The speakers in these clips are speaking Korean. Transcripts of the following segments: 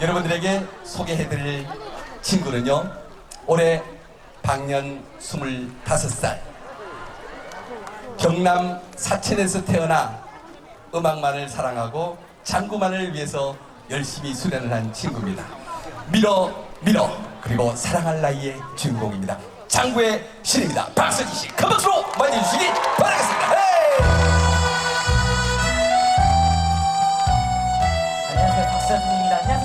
여러분들에게 소개해드릴 친구는요. 올해 방년 25살. 경남 사천에서 태어나 음악만을 사랑하고 장구만을 위해서 열심히 수련을 한 친구입니다. 밀어 밀어 그리고 사랑할 나이의 주인공입니다. 장구의 신입니다. 박서진 씨, 큰 박수로 맞이해주시기 바라겠습니다. 헤이! 안녕하세요 박사진입니다.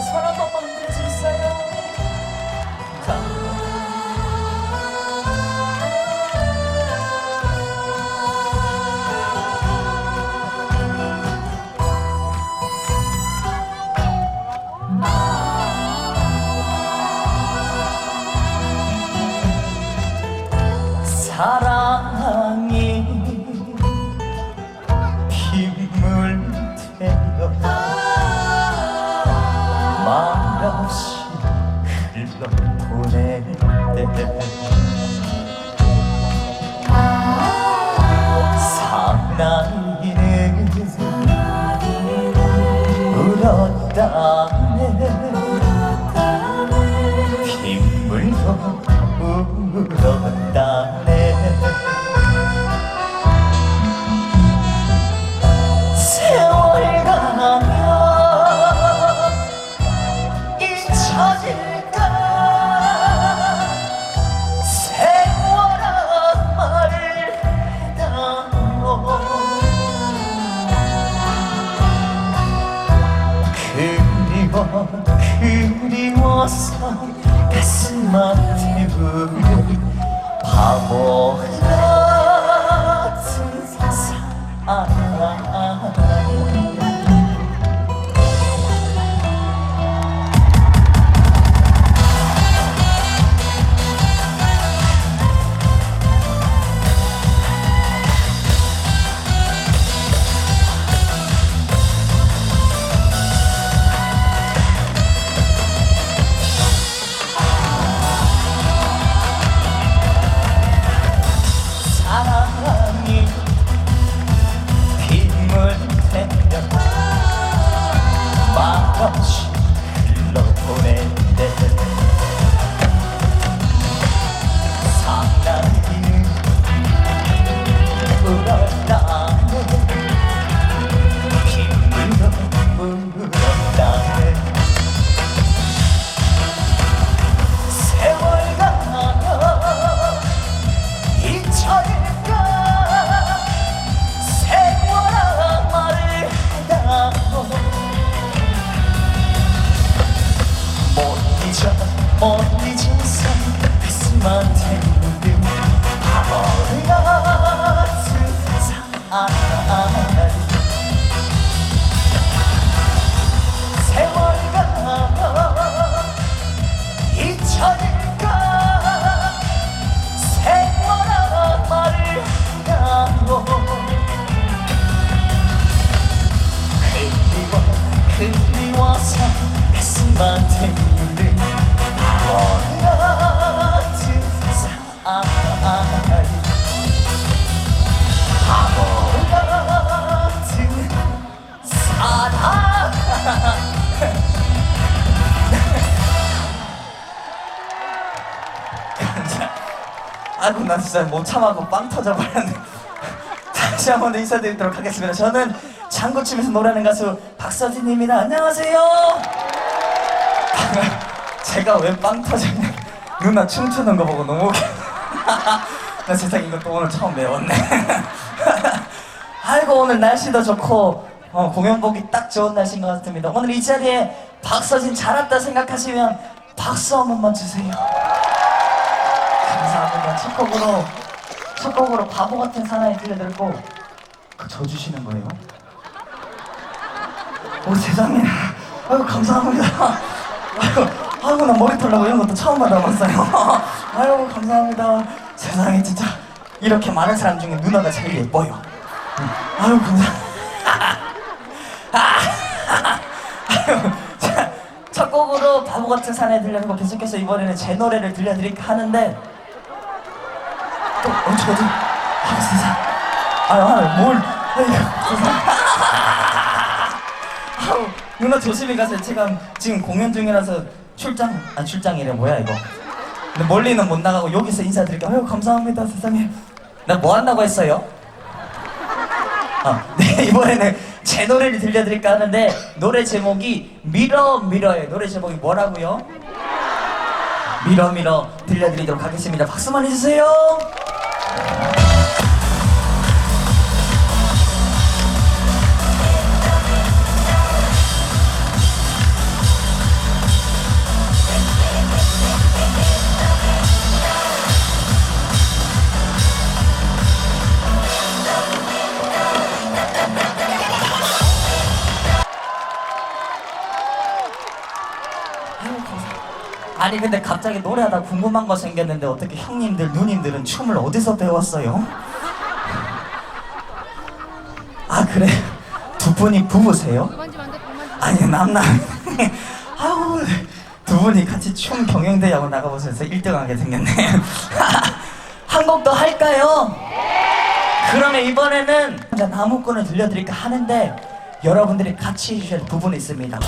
울었다네 말 못 잊어서 가슴한테 사랑 아이고 나 진짜 못 참아고 빵 터져버렸네. 다시 한 번 더 인사드리도록 하겠습니다. 저는 장구 치면서 노래하는 가수 박서진입니다. 안녕하세요. 제가 왜 빵 터졌냐? 누나 춤추는 거 보고 너무 웃겨. 나 세상 이것도 오늘 처음 배웠네. 아이고 오늘 날씨도 좋고 어, 공연 보기 딱 좋은 날씨인 것 같습니다. 오늘 이 자리에 박서진 잘 왔다 생각하시면 박수 한 번만 주세요 첫 곡으로 첫 곡으로 바보 같은 사나이 들려드렸고 그저 주시는 거예요? 오 세상에. 아유 감사합니다. 아유 아유 나 머리 털라고 이런 것도 처음 받아봤어요. 아유 감사합니다. 세상에 진짜 이렇게 많은 사람 중에 누나가 제일 예뻐요. 응. 아유 감사. 첫 곡으로 바보 같은 사나이 들려드리고 계속해서 이번에는 제 노래를 들려드릴까 하는데 또 어디 어디 아 세상 아유 아유 뭘 아유 누나 조심히 가세요. 제가 지금 공연 중이라서 출장 아 출장이래 뭐야 이거. 근데 멀리는 못 나가고 여기서 인사드릴게요. 아유 감사합니다 세상에. 나 뭐 한다고 했어요? 아, 네 이번에는 제 노래를 들려드릴까 하는데 노래 제목이 미러 미러예요. 노래 제목이 뭐라고요? 미러 미러 들려드리도록 하겠습니다. 박수만 해주세요. Thank you. 아니 근데 갑자기 노래하다 궁금한 거 생겼는데 어떻게 형님들 누님들은 춤을 어디서 배웠어요? 아 그래 두 분이 부부세요? 아니 남남 아우 두 분이 같이 춤 경연대회하고 나가보셔서 1등하게 생겼네 한 곡 더 할까요? 그러면 이번에는 나무꾼을 들려드릴까 하는데 여러분들이 같이 할 부분이 있습니다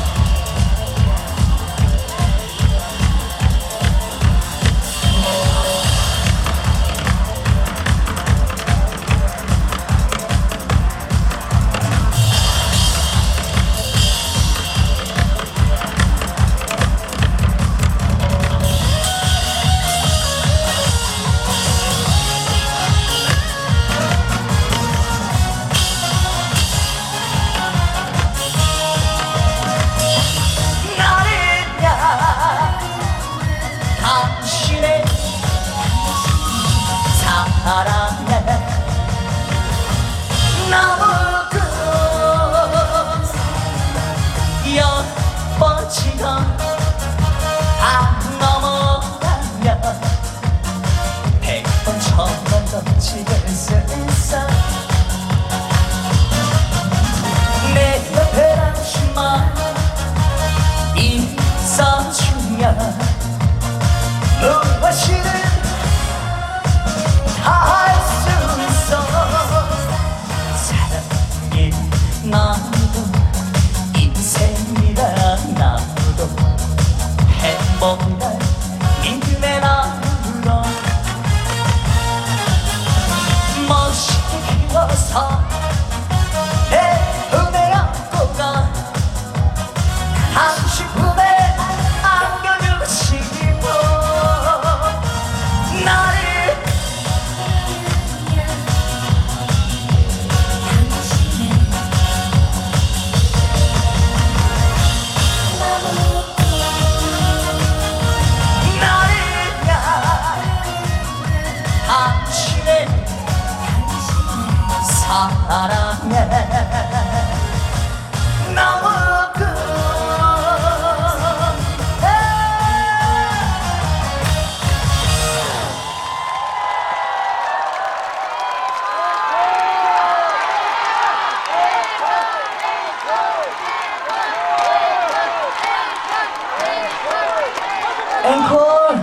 앵콜.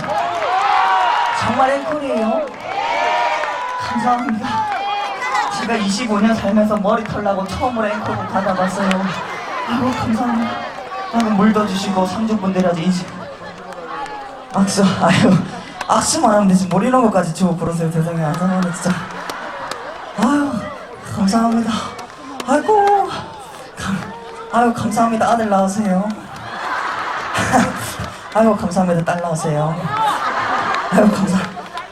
정말 앵콜이에요. 감사합니다. 제가 25년 살면서 머리 털라고 처음으로 앵콜을 받아봤어요. 아이고 감사합니다. 아이고 물도 주시고 상주분들한테 인식 악수 아유. 악수만 하면 되지. 뭘 이런 것까지 주고 그러세요. 세상에. 감사합니다 진짜. 아유 감사합니다. 아이고. 감, 아유 감사합니다. 아들 나오세요 아유 감사합니다. 딸 나오세요. 아유 감사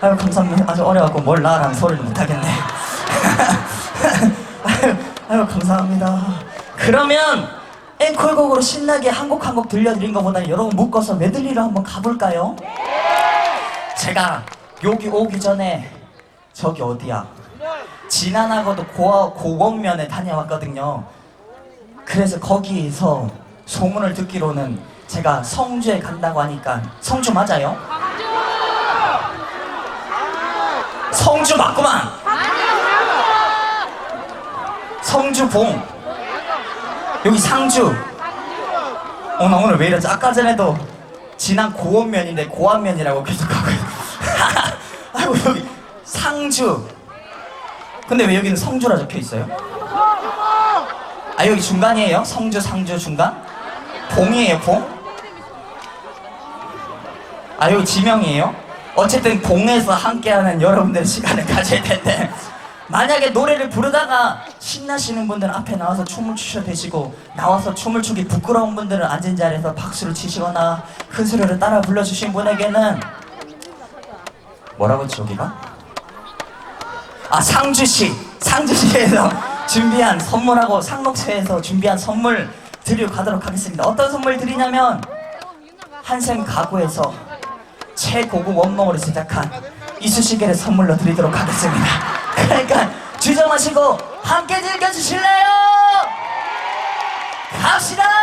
아유 감사합니다. 아주 어려갖고 뭘 나라는 소리를 못하겠네. 아유 아유 감사합니다. 그러면 앵콜곡으로 신나게 한 곡 한 곡 들려드린 것보다 여러분 묶어서 메들리로 한번 가볼까요? 제가 여기 오기 전에 저기 어디야? 지난하고도 고, 고원면에 다녀왔거든요. 그래서 거기서 소문을 듣기로는 제가 성주에 간다고 하니까 성주 맞아요? 성주 맞구만 성주봉 여기 상주 어 나 오늘 왜 이러지 아까 전에도 지난 고원면인데 고안면이라고 계속 하고 아이고 여기 상주 근데 왜 여기는 성주라 적혀 있어요? 아 여기 중간이에요? 성주 상주 중간? 봉이에요, 봉? 아, 이거 지명이에요? 어쨌든 봉에서 함께하는 여러분들의 시간을 가질 텐데 만약에 노래를 부르다가 신나시는 분들은 앞에 나와서 춤을 추셔도 되시고 나와서 춤을 추기 부끄러운 분들은 앉은 자리에서 박수를 치시거나 큰 소리로 따라 불러주신 분에게는 뭐라고 여기가? 아 상주시 상주시에서 준비한 선물하고 상록회에서 준비한 선물 드리고 가도록 하겠습니다 어떤 선물 드리냐면 한샘 가구에서 최고급 원목으로 제작한 이쑤시개를 선물로 드리도록 하겠습니다 그러니까 주저 마시고 함께 즐겨주실래요? 갑시다!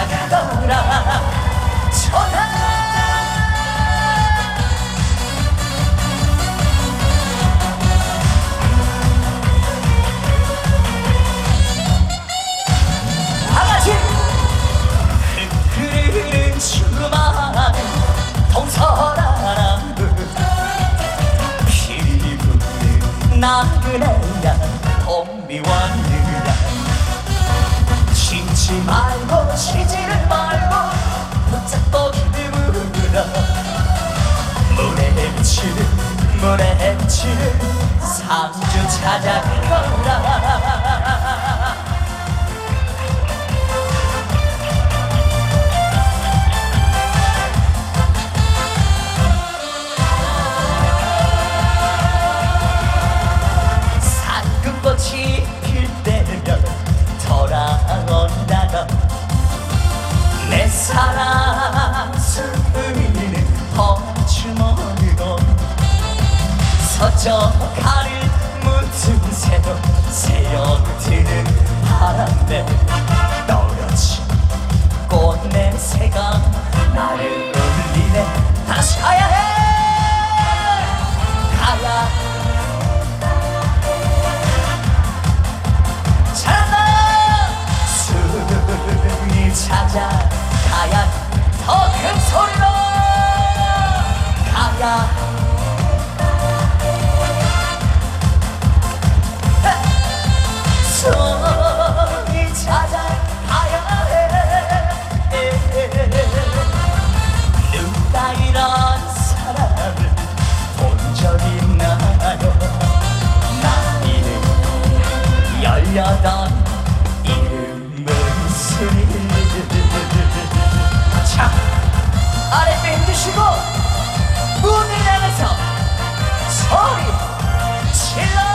상주 찾아가더라. 전하! 다 물에 비치는 상주 찾아가라 야 숨이 찾아가야 해. 누가 이런 사람을 본 적 있나요. 나이는 열여덟 이름은 순이 자 아랫배 힘주시고 문을 향해서 소리 질러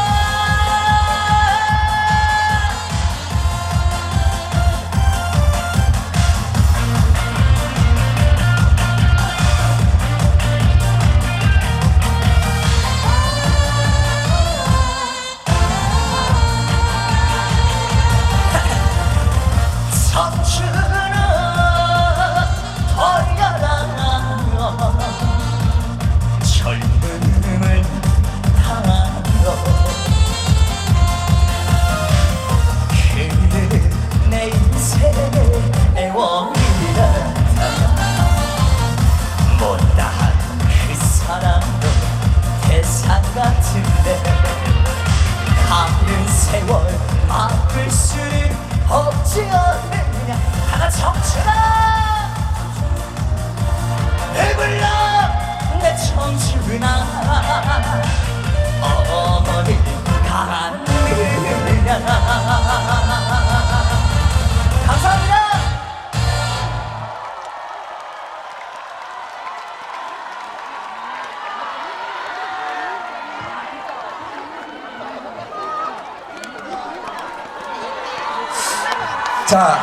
자,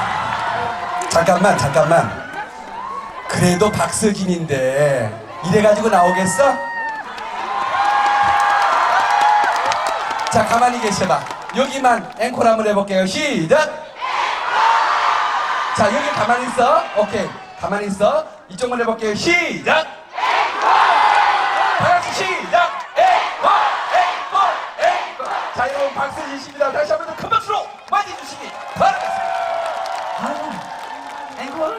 잠깐만, 잠깐만. 그래도 박서진인데 이래가지고 나오겠어? 자 가만히 계셔봐. 여기만 앵콜 한번 해볼게요. 시작! 자 여기 가만히 있어. 오케이. 가만히 있어. 이쪽만 해볼게요. 시작! 다 같이 시작! 앵콜! 앵콜! 앵콜! 자 여러분 박수 주십니다. 다시 한 번 더 큰 박수로 맞이해 주시기 바라겠습니다 아, 앵콜?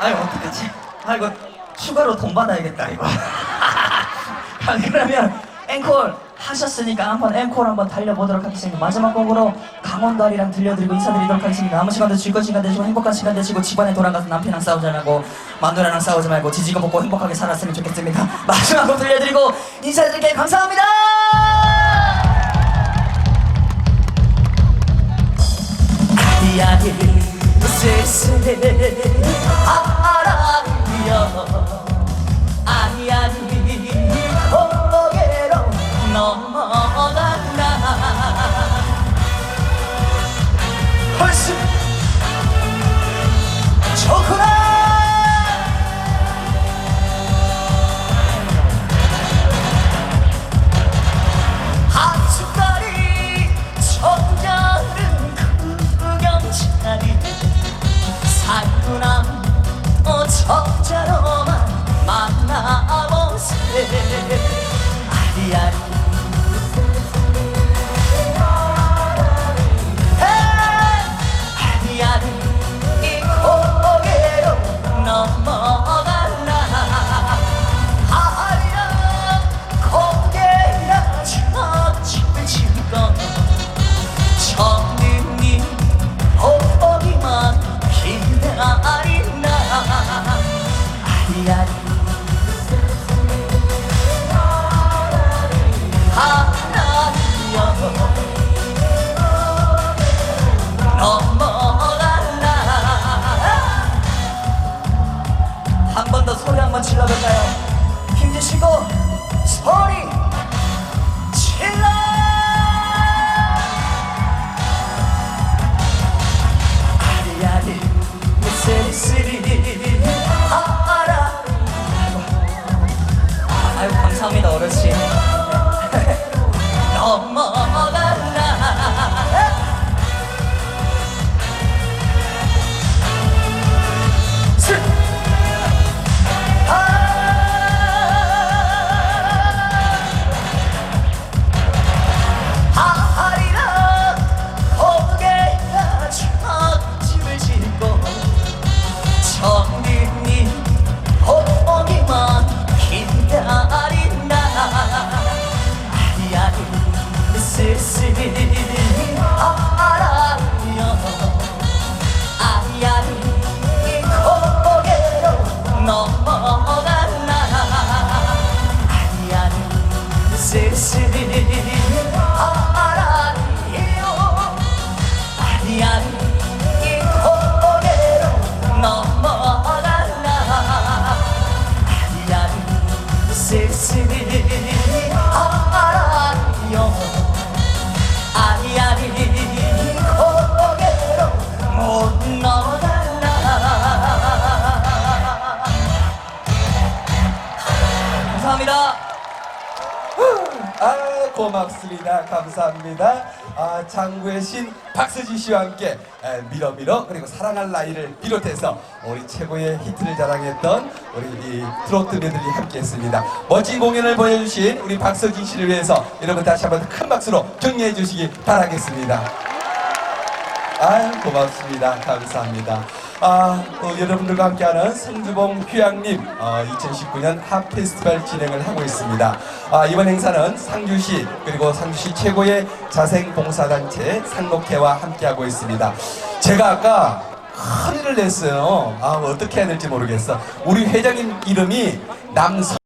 아니 어떡하지? 아 이거 추가로 돈 받아야겠다 이거. 아, 그러면 앵콜 하셨으니까 한번 앵콜 한번 달려보도록 하겠습니다. 마지막 곡으로 강원도아리랑 들려드리고 인사드리도록 하겠습니다. 남은 시간도 즐거운 시간 되시고 행복한 시간 되시고 집안에 돌아가서 남편이랑 싸우지 말고 마누라랑 싸우지 말고 지지고 볶고 행복하게 살았으면 좋겠습니다. 마지막 곡 들려드리고 인사드릴게요. 감사합니다. 이야 기 쓸쓸해 알아요 아니 아니 고개로 넘어간다. 훨씬 좋구 질러볼까요? 힘주시고 소리 질러! 아리아리 쓸쓸히 알아 아유 감사합니다 어르신. 넘어갈라 sesini. Aa, 고맙습니다. 감사합니다. 아 장구의 신 박수지 씨와 함께 에, 밀어 밀어 그리고 사랑할 나이를 비롯해서 우리 최고의 히트를 자랑했던 우리 이 트로트 매들이 함께했습니다. 멋진 공연을 보여주신 우리 박서진 씨를 위해서 여러분 다시 한번 큰 박수로 격려해 주시기 바라겠습니다. 아유 고맙습니다. 감사합니다 아 어, 여러분들과 함께하는 성주봉 휴양림 어, 2019년 핫 페스티벌 진행을 하고 있습니다. 아, 이번 행사는 상주시 그리고 상주시 최고의 자생봉사단체 상록회와 함께하고 있습니다. 제가 아까 큰일을 냈어요. 아 어떻게 해야 될지 모르겠어. 우리 회장님 이름이 남성